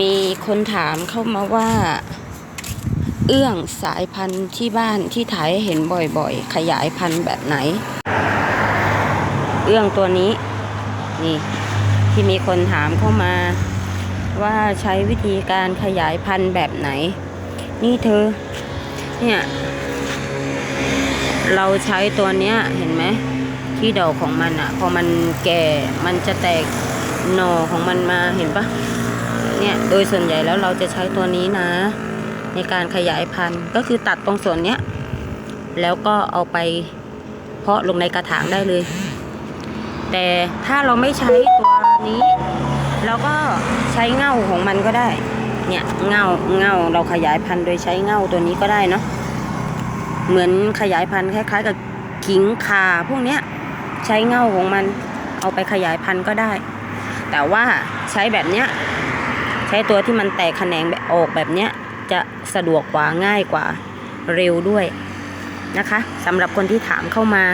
มีคนถามเข้ามาว่า เอื้องสายพันธุ์ที่บ้านที่ถ่ายเห็นบ่อยๆ ขยายพันธุ์แบบไหน เอื้องตัวนี้ นี่ ที่มีคนถามเข้ามา ว่าใช้วิธีการขยายพันธุ์แบบไหน นี่เธอ เนี่ย เราใช้ตัวเนี้ยเห็นไหมที่ดอกของมันอะพอมันแก่มันจะแตกหน่อของมันมาเห็นปะ เนี่ยโดยส่วนใหญ่แล้วเราจะใช้ตัวนี้นะ ในการขยายพันธุ์ก็คือตัดตรงส่วนเนี้ยแล้วก็เอาไปเพาะลงในกระถางได้เลย แต่ถ้าเราไม่ใช้ตัวนี้ เราก็ใช้เง่าของมันก็ได้เนี่ยเง่าเง่าเราขยายพันธุ์โดยใช้เง่าตัวนี้ก็ได้เนาะเหมือนขยายพันธุ์คล้ายๆ กับขิงข่าพวกเนี้ยใช้เง่าของมันเอาไปขยายพันธุ์ก็ได้ แต่ว่าใช้แบบเนี้ย ช้ตัวที่มันแตกแขนงแบบออกแบบเนี้ยจะสะดวกกว่าง่ายกว่าเร็วด้วยนะคะสำหรับคนที่ถามเข้ามา